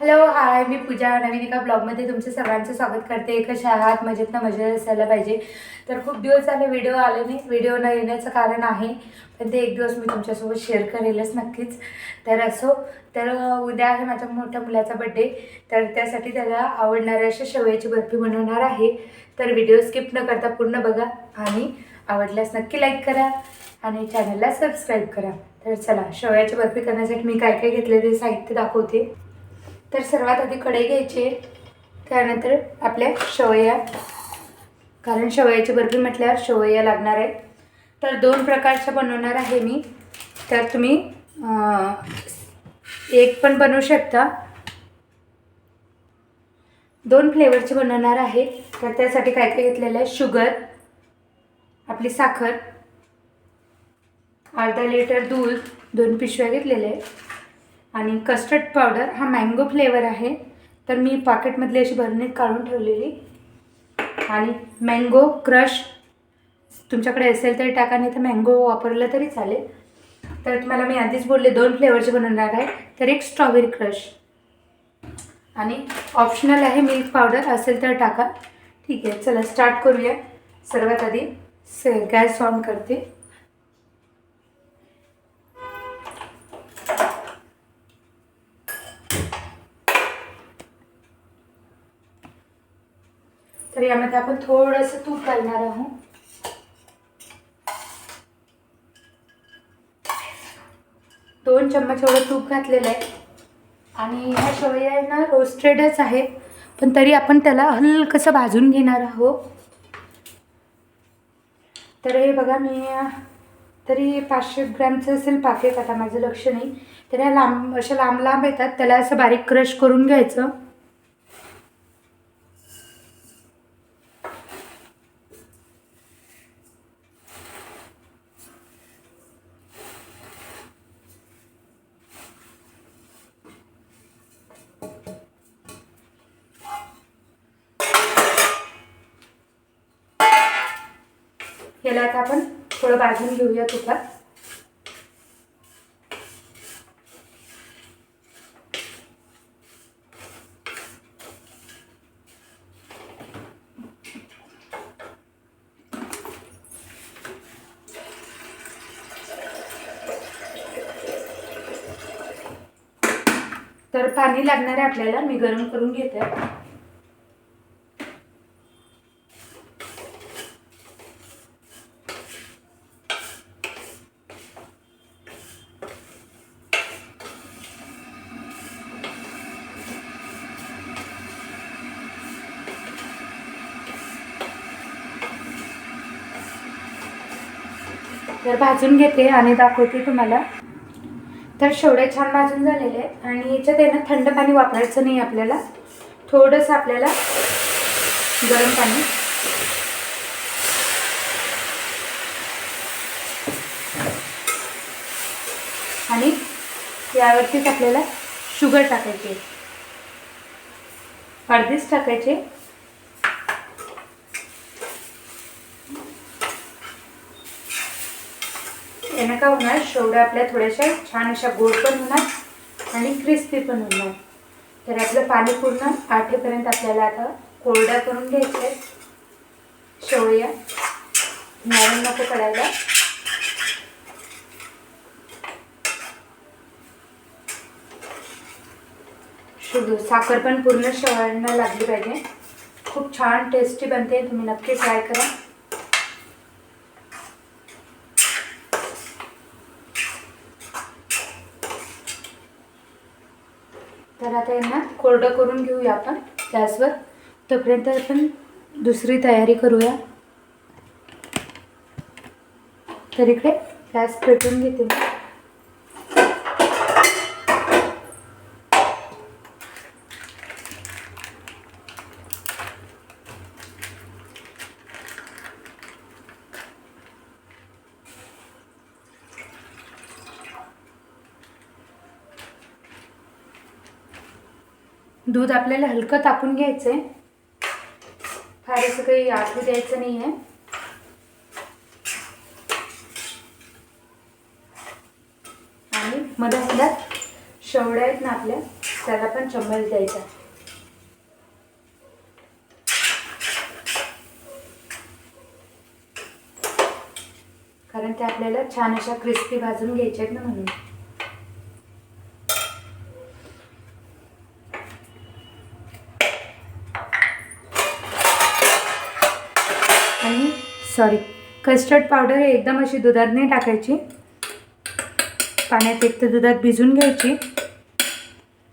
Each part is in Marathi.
हॅलो हाय मी पूजा नवीन एका ब्लॉगमध्ये तुमचं सर्वांचं स्वागत करते. कशा आहात? मजेत ना मजेत असायला पाहिजे. तर खूप दिवस झाले व्हिडिओ आले नाही. व्हिडिओ न येण्याचं कारण आहे. पण ते एक दिवस मी तुमच्यासोबत शेअर करेलच नक्कीच. तर असो तर उद्या आहे माझ्या मोठ्या मुलाचा बड्डे तर त्यासाठी त्याला आवडणाऱ्या अशा शेवयाची बर्फी बनवणार आहे. तर व्हिडिओ स्किप न करता पूर्ण बघा आणि आवडल्यास नक्की लाईक करा आणि चॅनलला सबस्क्राईब करा. तर चला शेवयाची बर्फी करण्यासाठी मी काय काय घेतले ते साहित्य दाखवते. तर सर्वात आधी कढई घ्यायची. त्यानंतर आपल्या शेवया. कारण शेवयाची बर्फी म्हटल्यावर शेवया लागणार आहे. तर दोन प्रकारच्या बनवणार आहे मी. तर तुम्ही एक पण बनवू शकता. दोन फ्लेवरचे बनवणार आहे. तर त्यासाठी काय काय घेतलेलं आहे? शुगर आपली साखर अर्धा लिटर दूध दोन पिशव्या घेतलेल्या आहे आणि कस्टर्ड पावडर हा मँगो फ्लेवर आहे. तर मी पाकेटमधली अशी बरणीत काढून ठेवलेली. आणि मँगो क्रश तुमच्याकडे असेल तरी टाका नाही तर मँगो वापरलं तरी चालेल. तर तुम्हाला मी आधीच बोलले दोन फ्लेवरचे बनवणार आहे. तर एक स्ट्रॉबेरी क्रश आणि ऑप्शनल आहे मिल्क पावडर असेल तर टाका. ठीक आहे चला स्टार्ट करूया. सर्वात आधी स गॅस ऑन करते. यामध्ये आपण थोडंसं तूप घालणार आहोत. दोन चम्मच एवढं तूप घातलेलं आहे. आणि ह्या शेवया आहे ना रोस्टेडच आहे. पण तरी आपण त्याला हलकसं भाजून घेणार आहोत. तर हे बघा मी तरी पाचशे ग्रॅमचं असेल पाकेट आता माझं लक्ष नाही. तर ह्या लांब अशा लांब लांब येतात त्याला असं बारीक क्रश करून घ्यायचं. भाजून घेऊया तुपात तर पाणी लागणार आहे आपल्याला. मी गरम करून घेते. तर भाजून घेते आणि दाखवते तुम्हाला. तर शेवडे छान भाजून झालेले आहेत आणि याच्यात आहे ना थंड पाणी वापरायचं नाही आपल्याला. थोडंसं आपल्याला गरम पाणी. आणि यावरतीच आपल्याला शुगर टाकायची अर्धीच टाकायचे त्यानं काय होणार शेवड्या आपल्या थोड्याशा छान अशा गोड पण होणार आणि क्रिस्पी पण होणार. तर आपलं पाणी पूर्ण आठेपर्यंत आपल्याला आता कोरड्या करून घ्यायच्या आहेत. शेवया. नरम नको पडायला शुद्ध साखर पण पूर्ण शेवयांना लागली पाहिजे. खूप छान टेस्टी बनते तुम्ही नक्की ट्राय करा. तर आता यांना कोरडं करून घेऊया आपण गॅसवर. तोपर्यंत आपण दुसरी तयारी करूया. तर इकडे गॅस पेटून घेते मी दूध आपल्याला हलकं तापून घ्यायचं आहे फार असं काही आठवू द्यायचं नाही आहे आणि मधात शेवड्या आहेत ना आपल्या त्याला पण चम्मच द्यायचा. कारण ते आपल्याला छान अशा क्रिस्पी भाजून घ्यायच्या आहेत ना म्हणून आणि सॉरी कस्टर्ड पावडर हे एकदम अशी दुधात नाही टाकायची. पाण्यात एक तर दुधात भिजून घ्यायची.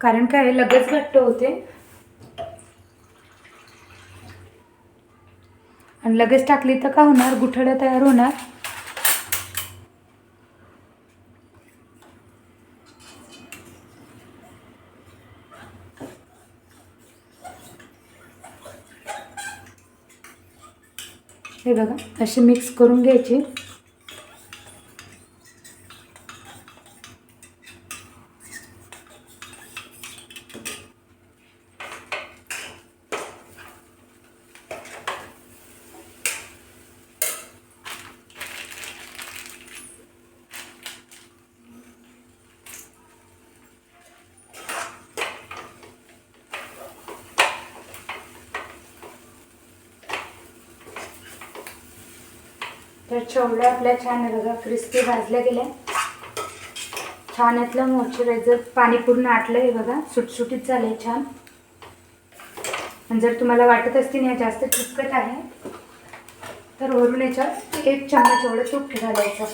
कारण काय लगेच घट्ट होते. आणि लगेच टाकली तर का होणार? गुठळ्या तयार होणार. हे बघा असे मिक्स करून घ्यायचे. तर चवड्या आपल्या छान आहे बघा. क्रिस्पी भाजल्या गेल्या. छान यातलं मॉइश्चरायझर पाणी पूर्ण आटलं आहे बघा. सुटसुटीत झालंय छान. आणि जर तुम्हाला वाटत असतील या जास्त चिकट आहे तर वरून याच्यात एक चम्मच एवढं तूप घालायचं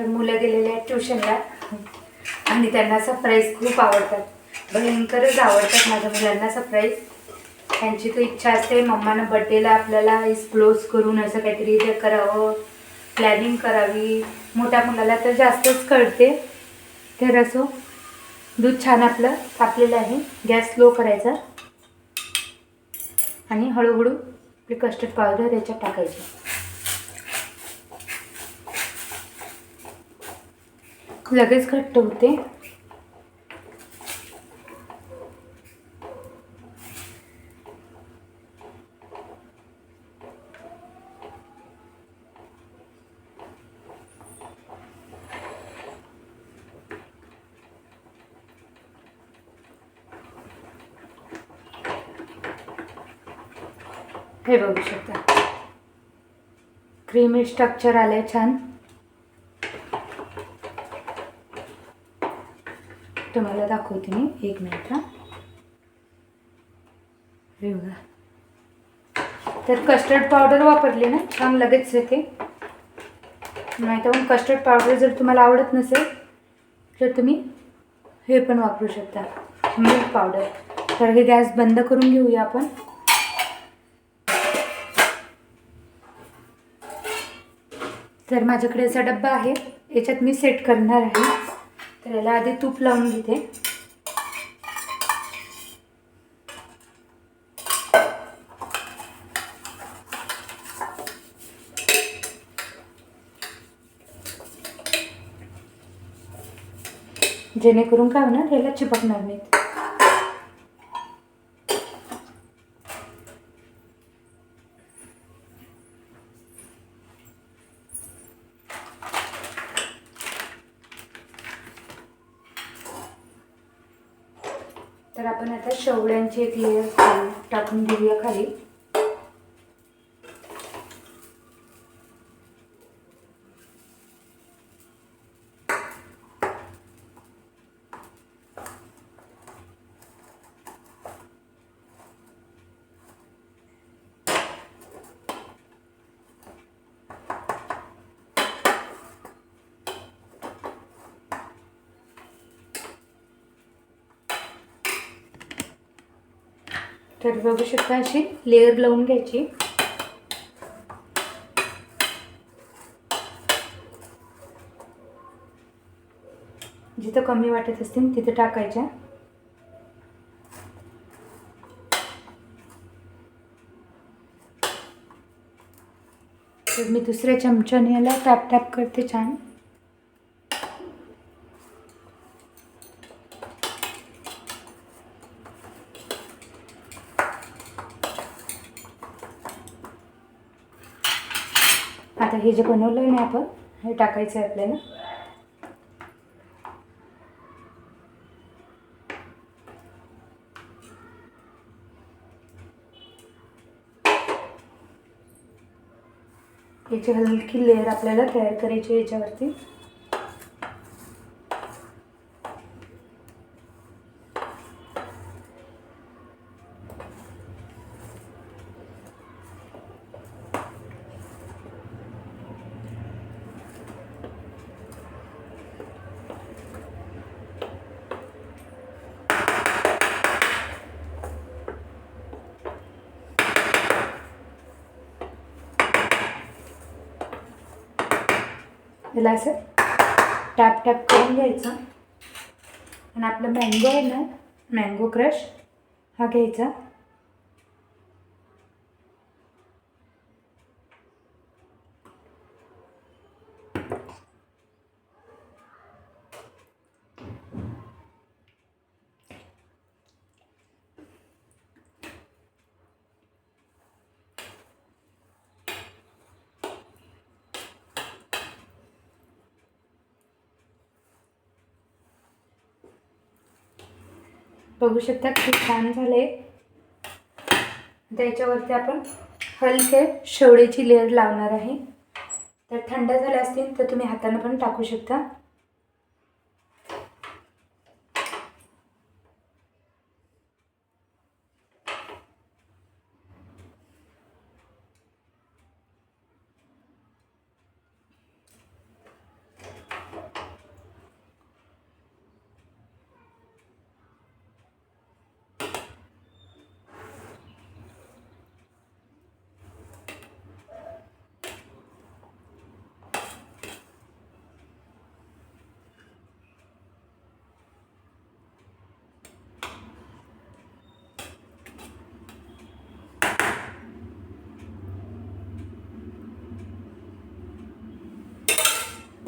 तर मुलं गेलेले आहेत ट्युशनला. आणि त्यांना सरप्राईज खूप आवडतात. भयंकरच आवडतात माझ्या मुलांना सरप्राईज त्यांची तर इच्छा असते मम्मानं बड्डेला आपल्याला एक्सप्लोज करून असं काहीतरी ते करावं प्लॅनिंग करावी. मोठ्या मुलाला तर जास्तच कळते. तर असो दूध छान आपलं तापलेलं आहे. गॅस स्लो करायचा. आणि हळूहळू आपली कस्टर्ड पावडर याच्यात टाकायची. लगेच घट्ट होते. हे बघू शकता. क्रीमी स्ट्रक्चर आलंय छान. तुम्हाला एक मिनिट हां. हे बघा. तर कस्टर्ड पावडर वापरली ना? छान लगेच येते. नाही तर मग कस्टर्ड पावडर जर तुम्हाला आवडत नसेल तर तुम्ही हे पण वापरू शकता. मिल्क पावडर तर हे गॅस बंद करून घेऊया आपण. तर माझ्याकडे असा डब्बा आहे. याच्यात मी सेट करणार आहे. तर याला आधी तूप लावून घेते. जेणेकरून काय होणार ह्याला चिपकणार नाहीत. तर आपण आता शेवड्यांची एक लेअर खाली टाकून घेऊया खाली. तर बघू शकता अशी लेअर लावून घ्यायची. जिथं कमी वाटत असतील तिथं टाकायच्या. तर मी दुसऱ्या चमच्याने याला टॅप टॅप करते छान. आता हे जे बनवलं आहे ना आपण हे टाकायचं आहे आपल्याला. याची हलकी लेअर आपल्याला तयार करायची याच्यावरती. याला असं टॅप टॅप करून घ्यायचं. आणि आपलं मँगो आहे ना मँगो क्रश हा घ्यायचा. बघू शकता खूप छान झाले त्याच्यावरती आपण हलके शेवड्याची लेअर लावणार आहे. तर थंड झाल्या असतील तर तुम्ही हाताने पण टाकू शकता.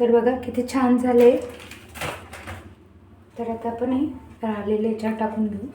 तर बघा किती छान झाले. तर आता आपण हे राहिलेले याच्यात टाकून घेऊ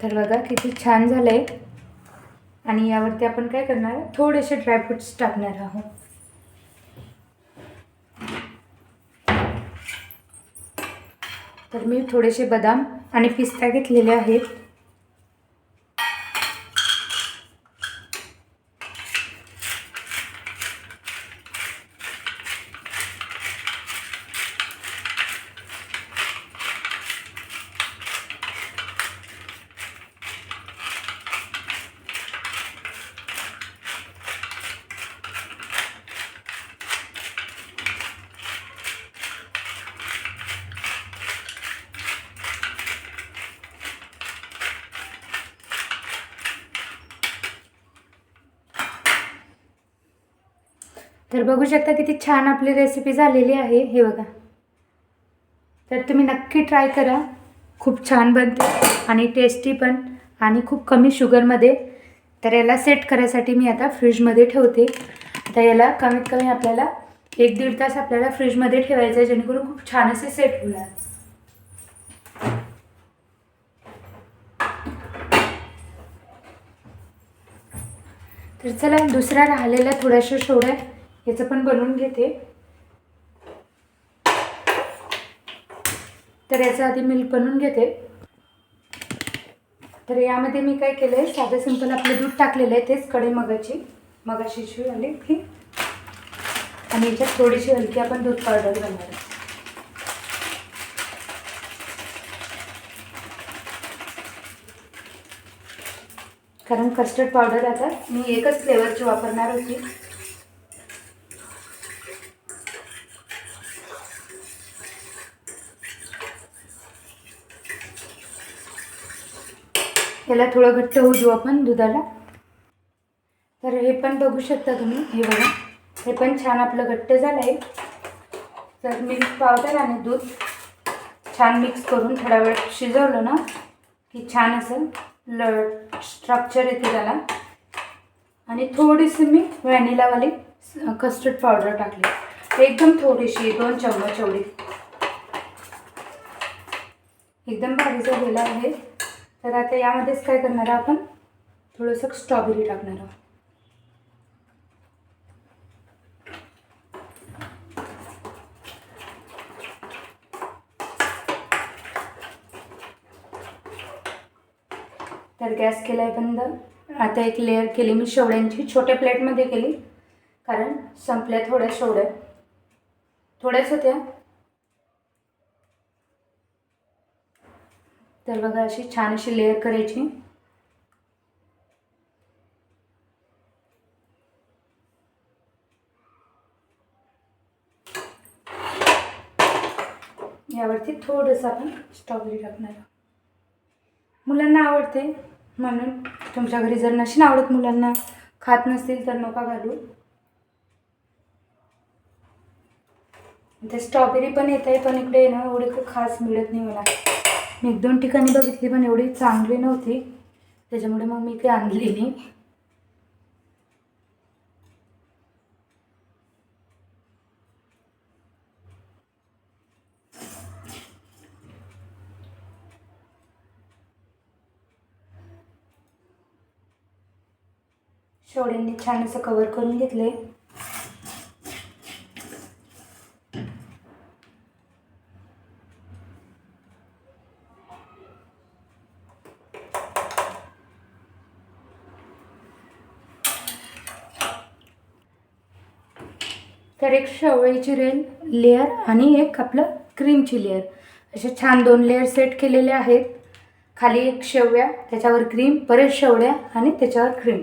तर बघा किती छान झालं आहे आणि यावरती आपण काय करणार? आहे थोडेसे ड्रायफ्रुट्स टाकणार आहोत. तर मी थोडेसे बदाम आणि पिस्ता घेतलेले आहेत. तर बघू शकता किती छान आपली रेसिपी झालेली आहे. हे बघा. तर तुम्ही नक्की ट्राय करा. खूप छान बनते आणि टेस्टी पण आणि खूप कमी शुगरमध्ये तर याला सेट करायसाठी मी आता फ्रीजमध्ये ठेवते. आता याला कमीत कमी आपल्याला एक दीड तास आपल्याला फ्रीजमध्ये ठेवायचं आहे जेणेकरून खूप छान असे सेट होणार. तर चला दुसरा राहिलेल्या थोड्याशा शेवड्या याचं पण बनवून घेते. तर याचं आधी मिल्क बनवून घेते. तर यामध्ये मी काय केलं आहे साधं सिंपल आपलं दूध टाकलेलं आहे तेच कडे मगाची. मगाशी शिव आली की आणि याच्यात थोडीशी हलकी आपण दूध पावडर घालणार आहे. कारण कस्टर्ड पावडर आता मी एकच फ्लेवरची वापरणार होती. याला थोडं घट्ट होऊ देऊ आपण दुधाला. तर हे पण बघू शकता तुम्ही हे बघा. हे पण छान आपलं घट्ट झालं आहे तर मिल्क पावडर आणि दूध छान मिक्स करून थोडा वेळ शिजवलं ना की छान असं ल स्ट्रक्चर येते त्याला. आणि थोडीशी मी व्हॅनिलावाली कस्टर्ड पावडर टाकली. एकदम थोडीशी दोन चम्मच एवढी. एकदम भारी झालेला आहे. तर आता यामध्येच काय करणार आपण? थोडंसं स्ट्रॉबेरी टाकणार आहोत. तर गॅस केला आहे बंद. आता एक लेअर केली मी शेवड्यांची छोट्या प्लेटमध्ये केली. कारण संपल्या थोड्या शेवड्या थोड्याच होत्या. तर बघा अशी छान अशी लेअर करायची. यावरती थोडंसं आपण स्ट्रॉबेरी टाकणार मुलांना आवडते म्हणून. तुमच्या घरी जर नशीन आवडत मुलांना खात नसतील तर नका घालू. ते स्ट्रॉबेरी पण येत आहे पण इकडे ना एवढे खास मिळत नाही मला. मी एक दोन ठिकाणी बघितली पण एवढी चांगली नव्हती. त्याच्यामुळे मग मी ती आणली. नाही शेवड्यांनी छान असं कवर करून घेतले तर एक शेवळीची रेल लेअर आणि एक आपलं क्रीमची लेअर असे छान दोन लेअर सेट केलेले आहेत. खाली एक शेवया त्याच्यावर क्रीम परत शेवड्या आणि त्याच्यावर क्रीम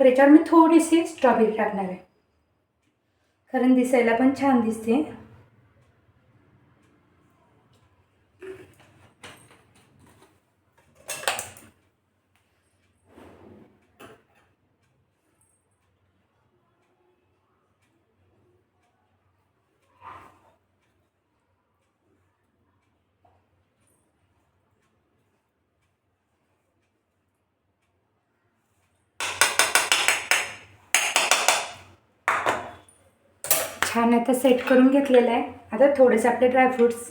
तर याच्यावर मी थोडीशी स्ट्रॉबेरी टाकणार आहे. कारण दिसायला पण छान दिसते. छान आता सेट करून घेतलेलं आहे. आता थोडेसे आपले ड्रायफ्रूट्स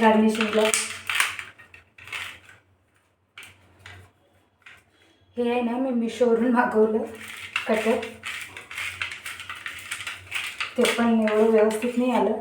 गार्निशिंगला हे आहे ना मी मिशोवरून मागवलं कटर ते पण एवढं व्यवस्थित नाही आलं.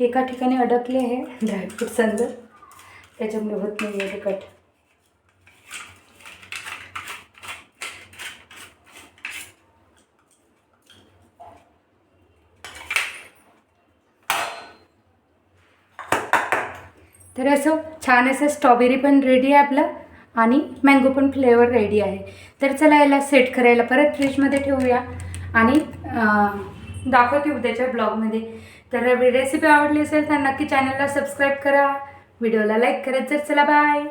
एका ठिकाणी अडकले आहे. ड्रायफ्रूट्स अंदर त्याच्यामुळे होत नाही आहे कट. तर असं छान असं स्ट्रॉबेरी पण रेडी आहे आपलं आणि मँगो पण फ्लेवर रेडी आहे. तर चला याला सेट करायला परत फ्रीजमध्ये ठेवूया. आणि दाखवते उद्याच्या ब्लॉगमध्ये तर रेसिपी आवडली असेल तर नक्की चॅनलला सबस्क्राईब करा. व्हिडिओला लाईक करत जर चला बाय